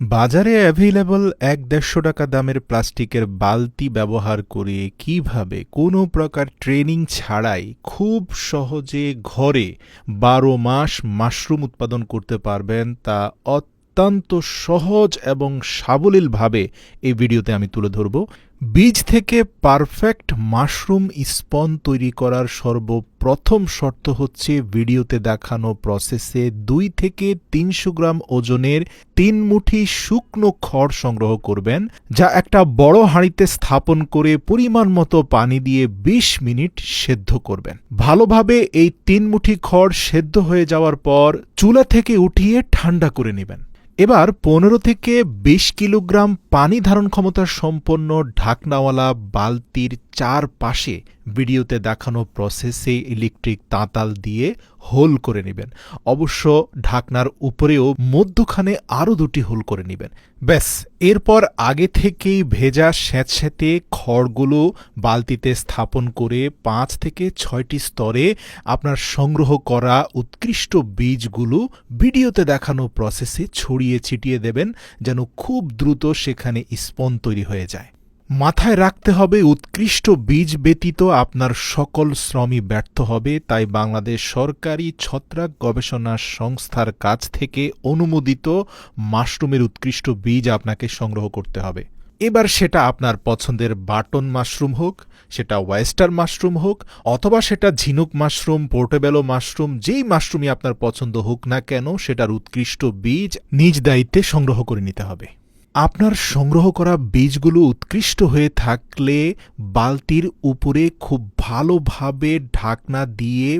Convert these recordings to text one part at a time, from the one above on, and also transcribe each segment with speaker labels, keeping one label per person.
Speaker 1: বাজারে অ্যাভেলেবল এক দেড়শো টাকা দামের প্লাস্টিকের বালতি ব্যবহার করে কীভাবে কোনো প্রকার ট্রেনিং ছাড়াই খুব সহজে ঘরে বারো মাস মাশরুম উৎপাদন করতে পারবেন তা অত্যন্ত সহজ এবং সাবলীলভাবে এই ভিডিওতে আমি তুলে ধরব। বীজ থেকে পারফেক্ট মাশরুম স্পন তৈরি করার সর্বপ্রথম শর্ত হচ্ছে ভিডিওতে দেখানো প্রসেসে দুই থেকে তিনশো গ্রাম ওজনের তিন মুঠি শুকনো খড় সংগ্রহ করবেন, যা একটা বড় হাঁড়িতে স্থাপন করে পরিমাণ মতো পানি দিয়ে ২০ মিনিট সেদ্ধ করবেন। ভালোভাবে এই তিন মুঠি খড় সেদ্ধ হয়ে যাওয়ার পর চুলা থেকে উঠিয়ে ঠান্ডা করে নেবেন। এবার পনেরো থেকে বিশ কিলোগ্রাম পানি ধারণ ক্ষমতা সম্পন্ন ঢাকনাওয়ালা বালতির চার পাশে ভিডিওতে দেখানো প্রসেসে ইলেকট্রিক তাঁতাল দিয়ে হোল করে নেবেন। অবশ্য ঢাকনার উপরেও মধ্যখানে আরও দুটি হোল করে নেবেন। ব্যাস, এরপর আগে থেকেই ভেজা স্যাঁতস্যাঁতে খড়গুলো বালতিতে স্থাপন করে পাঁচ থেকে ছয়টি স্তরে আপনার সংগ্রহ করা উৎকৃষ্ট বীজগুলো ভিডিওতে দেখানো প্রসেসে ছড়িয়ে ছিটিয়ে দেবেন, যেন খুব দ্রুত সেখানে স্পন তৈরি হয়ে যায়। মাথায় রাখতে হবে, উৎকৃষ্ট বীজ ব্যতীত আপনার সকল শ্রমই ব্যর্থ হবে, তাই বাংলাদেশ সরকারি ছত্রাক গবেষণা সংস্থার কাছ থেকে অনুমোদিত মাশরুমের উৎকৃষ্ট বীজ আপনাকে সংগ্রহ করতে হবে। এবার সেটা আপনার পছন্দের বাটন মাশরুম হোক, সেটা ওয়েস্টার মাশরুম হোক, অথবা সেটা ঝিনুক মাশরুম, পোর্টেবেলো মাশরুম, যেই মাশরুমই আপনার পছন্দ হোক না কেন, সেটার উৎকৃষ্ট বীজ নিজ দায়িত্বে সংগ্রহ করে নিতে হবে। আপনার সংগ্রহ করা বীজগুলো উৎকৃষ্ট হয়ে থাকলে বালতির উপরে খুব ভালোভাবে ঢাকনা দিয়ে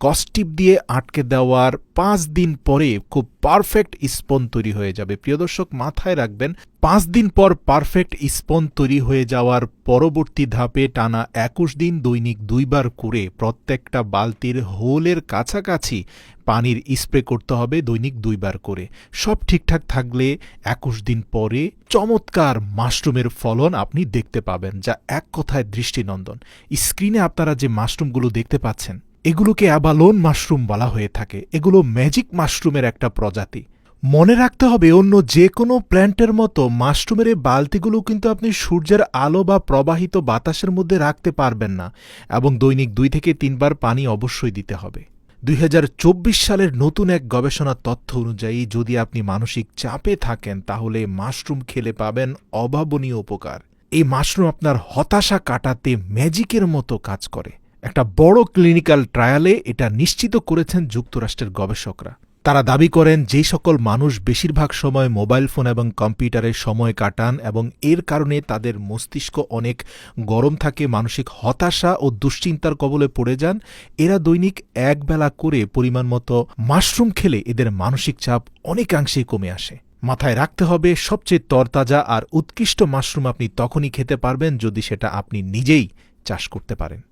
Speaker 1: কস্টিপ দিয়ে আটকে দেওয়ার পাঁচ দিন পরে খুব পারফেক্ট স্পন তৈরি হয়ে যাবে। প্রিয় দর্শক, মাথায় রাখবেন, পাঁচ দিন পর পারফেক্ট স্পন তৈরি হয়ে যাওয়ার পরবর্তী ধাপে টানা একুশ দিন দৈনিক দুইবার করে প্রত্যেকটা বালতির হোলের কাছাকাছি পানির স্প্রে করতে হবে দৈনিক দুইবার করে। সব ঠিকঠাক থাকলে একুশ দিন পরে চমৎকার মাশরুমের ফলন আপনি দেখতে পাবেন, যা এক কথায় দৃষ্টিনন্দন। স্ক্রিনে আপনারা যে মাশরুমগুলো দেখতে পাচ্ছেন এগুলোকে অ্যাবালোন মাশরুম বলা হয়ে থাকে। এগুলো ম্যাজিক মাশরুমের একটা প্রজাতি। মনে রাখতে হবে, অন্য যে কোনো প্ল্যান্টের মতো মাশরুমের এই বালতিগুলো কিন্তু আপনি সূর্যের আলো বা প্রবাহিত বাতাসের মধ্যে রাখতে পারবেন না এবং দৈনিক দুই থেকে তিনবার পানি অবশ্যই দিতে হবে। দুই হাজার চব্বিশ সালের নতুন এক গবেষণা তথ্য অনুযায়ী, যদি আপনি মানসিক চাপে থাকেন, তাহলে মাশরুম খেলে পাবেন অভাবনীয় উপকার। এই মাশরুম আপনার হতাশা কাটাতে ম্যাজিকের মতো কাজ করে। একটা বড় ক্লিনিক্যাল ট্রায়ালে এটা নিশ্চিত করেছেন যুক্তরাষ্ট্রের গবেষকরা। তারা দাবি করেন যে সকল মানুষ বেশিরভাগ সময় মোবাইল ফোন এবং কম্পিউটারে সময় কাটান এবং এর কারণে তাদের মস্তিষ্ক অনেক গরম থাকে, মানসিক হতাশা ও দুশ্চিন্তার কবলে পড়ে যান, এরা দৈনিক একবেলা করে পরিমাণ মতো মাশরুম খেলে এদের মানসিক চাপ অনেকাংশেই কমে আসে। মাথায় রাখতে হবে, সবচেয়ে তরতাজা আর উৎকৃষ্ট মাশরুম আপনি তখনই খেতে পারবেন যদি সেটা আপনি নিজেই চাষ করতে পারেন।